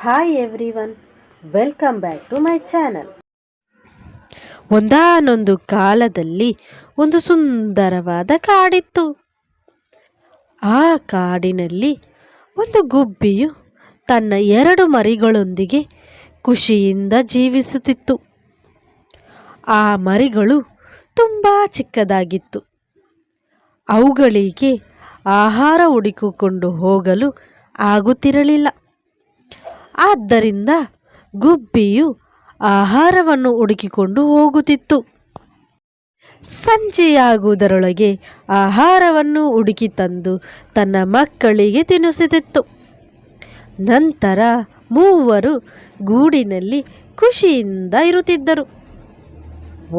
Hi everyone welcome back to my channel ಒಂದಾನೊಂದು ಕಾಲದಲ್ಲಿ ಒಂದು ಸುಂದರವಾದ ಕಾಡಿತ್ತು. ಆ ಕಾಡಿನಲ್ಲಿ ಒಂದು ಗುಬ್ಬಿಯು ತನ್ನ ಎರಡು ಮರಿಗಳೊಂದಿಗೆ ಖುಷಿಯಿಂದ ಜೀವಿಸುತ್ತಿತ್ತು. ಆ ಮರಿಗಳು ತುಂಬ ಚಿಕ್ಕದಾಗಿತ್ತು. ಅವುಗಳಿಗೆ ಆಹಾರ ಹುಡುಕಿಕೊಂಡು ಹೋಗಲು ಆಗುತ್ತಿರಲಿಲ್ಲ. ಆದ್ದರಿಂದ ಗುಬ್ಬಿಯು ಆಹಾರವನ್ನು ಹುಡುಕಿಕೊಂಡು ಹೋಗುತ್ತಿತ್ತು. ಸಂಜೆಯಾಗುವುದರೊಳಗೆ ಆಹಾರವನ್ನು ಹುಡುಕಿ ತಂದು ತನ್ನ ಮಕ್ಕಳಿಗೆ ತಿನ್ನಿಸುತ್ತಿತ್ತು. ನಂತರ ಮೂವರು ಗೂಡಿನಲ್ಲಿ ಖುಷಿಯಿಂದ ಇರುತ್ತಿದ್ದರು.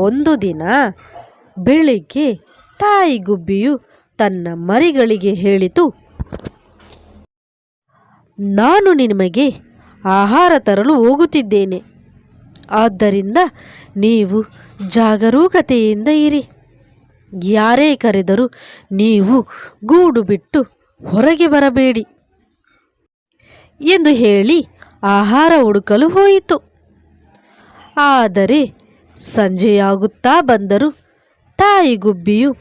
ಒಂದು ದಿನ ಬೆಳಿಗ್ಗೆ ತಾಯಿ ಗುಬ್ಬಿಯು ತನ್ನ ಮರಿಗಳಿಗೆ ಹೇಳಿತು, ನಾನು ನಿಮಗೆ ಆಹಾರ ತರಲು ಹೋಗುತ್ತಿದ್ದೇನೆ. ಆದ್ದರಿಂದ ನೀವು ಜಾಗರೂಕತೆಯಿಂದ ಇರಿ. ಯಾರೇ ಕರೆದರೂ ನೀವು ಗೂಡು ಬಿಟ್ಟು ಹೊರಗೆ ಬರಬೇಡಿ ಎಂದು ಹೇಳಿ ಆಹಾರ ಹುಡುಕಲು ಹೋಯಿತು. ಆದರೆ ಸಂಜೆಯಾಗುತ್ತಾ ಬಂದರೂ ತಾಯಿ ಗುಬ್ಬಿಯು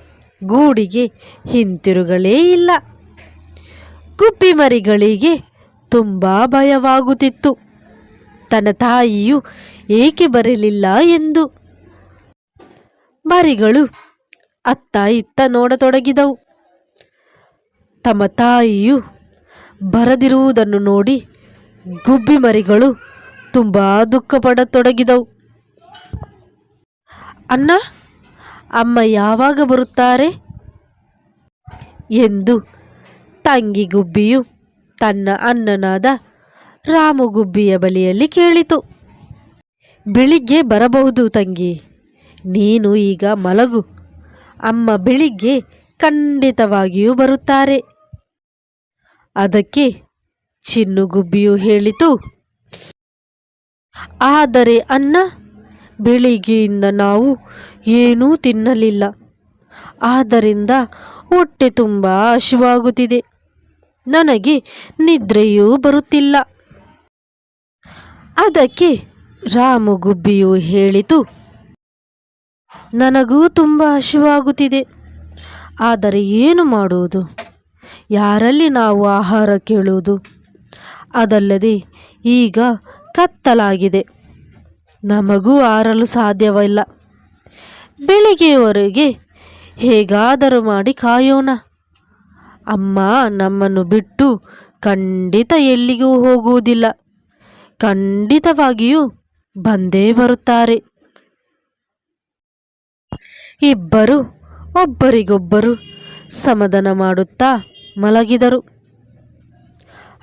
ಗೂಡಿಗೆ ಹಿಂತಿರುಗಲೇ ಇಲ್ಲ. ಗುಬ್ಬಿ ಮರಿಗಳಿಗೆ ತುಂಬ ಭಯವಾಗುತ್ತಿತ್ತು. ತನ್ನ ತಾಯಿಯು ಏಕೆ ಬರಲಿಲ್ಲ ಎಂದು. ಮರಿಗಳು ಅತ್ತ ಇತ್ತ ನೋಡತೊಡಗಿದವು. ತಮ್ಮ ತಾಯಿಯು ಬರದಿರುವುದನ್ನು ನೋಡಿ ಗುಬ್ಬಿ ಮರಿಗಳು ತುಂಬ ದುಃಖ ಪಡತೊಡಗಿದವು ಅಣ್ಣ, ಅಮ್ಮ ಯಾವಾಗ ಬರುತ್ತಾರೆ? ಎಂದು ತಂಗಿ ಗುಬ್ಬಿಯು ತನ್ನ ಅಣ್ಣನಾದ ರಾಮುಗುಬ್ಬಿಯ ಬಳಿಯಲ್ಲಿ ಕೇಳಿತು. ಬೆಳಿಗ್ಗೆ ಬರಬಹುದು ತಂಗಿ, ನೀನು ಈಗ ಮಲಗು. ಅಮ್ಮ ಬೆಳಿಗ್ಗೆ ಖಂಡಿತವಾಗಿಯೂ ಬರುತ್ತಾರೆ. ಅದಕ್ಕೆ ಚಿನ್ನುಗುಬ್ಬಿಯು ಹೇಳಿತು, ಆದರೆ ಅನ್ನ ಬೆಳಿಗ್ಗೆಯಿಂದ ನಾವು ಏನೂ ತಿನ್ನಲಿಲ್ಲ. ಆದ್ದರಿಂದ ಹೊಟ್ಟೆ ತುಂಬ ಹಸಿವಾಗುತ್ತಿದೆ. ನನಗೆ ನಿದ್ರೆಯೂ ಬರುತ್ತಿಲ್ಲ. ಅದಕ್ಕೆ ರಾಮು ಗುಬ್ಬಿಯು ಹೇಳಿತು, ನನಗೂ ತುಂಬ ಹಸಿವಾಗುತ್ತಿದೆ, ಆದರೆ ಏನು ಮಾಡುವುದು? ಯಾರಲ್ಲಿ ನಾವು ಆಹಾರ ಕೇಳುವುದು? ಅದಲ್ಲದೆ ಈಗ ಕತ್ತಲಾಗಿದೆ, ನಮಗೂ ಆರಲು ಸಾಧ್ಯವಿಲ್ಲ. ಬೆಳಿಗ್ಗೆಯವರೆಗೆ ಹೇಗಾದರೂ ಮಾಡಿ ಕಾಯೋಣ. ಅಮ್ಮ ನಮ್ಮನ್ನು ಬಿಟ್ಟು ಖಂಡಿತ ಎಲ್ಲಿಗೂ ಹೋಗುವುದಿಲ್ಲ. ಖಂಡಿತವಾಗಿಯೂ ಬಂದೇ ಬರುತ್ತಾರೆ. ಇಬ್ಬರು ಒಬ್ಬರಿಗೊಬ್ಬರು ಸಮಾಧಾನ ಮಾಡುತ್ತಾ ಮಲಗಿದರು.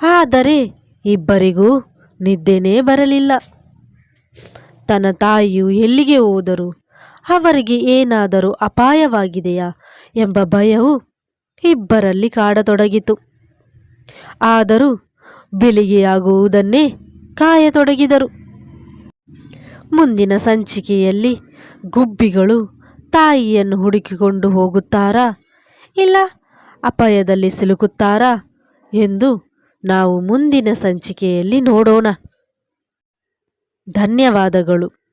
ಆದರೆ ಇಬ್ಬರಿಗೂ ನಿದ್ದೆನೇ ಬರಲಿಲ್ಲ. ತನ್ನ ತಾಯಿಯು ಎಲ್ಲಿಗೆ ಹೋದರು ಅವರಿಗೆ ಏನಾದರೂ ಅಪಾಯವಾಗಿದೆಯಾ ಎಂಬ ಭಯವು ಇಬ್ಬರಲ್ಲಿ ಕಾಡತೊಡಗಿತು. ಆದರೂ ಬೆಳಿಗೆಯಾಗುವುದನ್ನೇ ಕಾಯತೊಡಗಿದರು. ಮುಂದಿನ ಸಂಚಿಕೆಯಲ್ಲಿ ಗುಬ್ಬಿಗಳು ತಾಯಿಯನ್ನು ಹುಡುಕಿಕೊಂಡು ಹೋಗುತ್ತಾರಾ? ಇಲ್ಲ, ಅಪಾಯದಲ್ಲಿ ಸಿಲುಕುತ್ತಾರಾ ಎಂದು ನಾವು ಮುಂದಿನ ಸಂಚಿಕೆಯಲ್ಲಿ ನೋಡೋಣ. ಧನ್ಯವಾದಗಳು.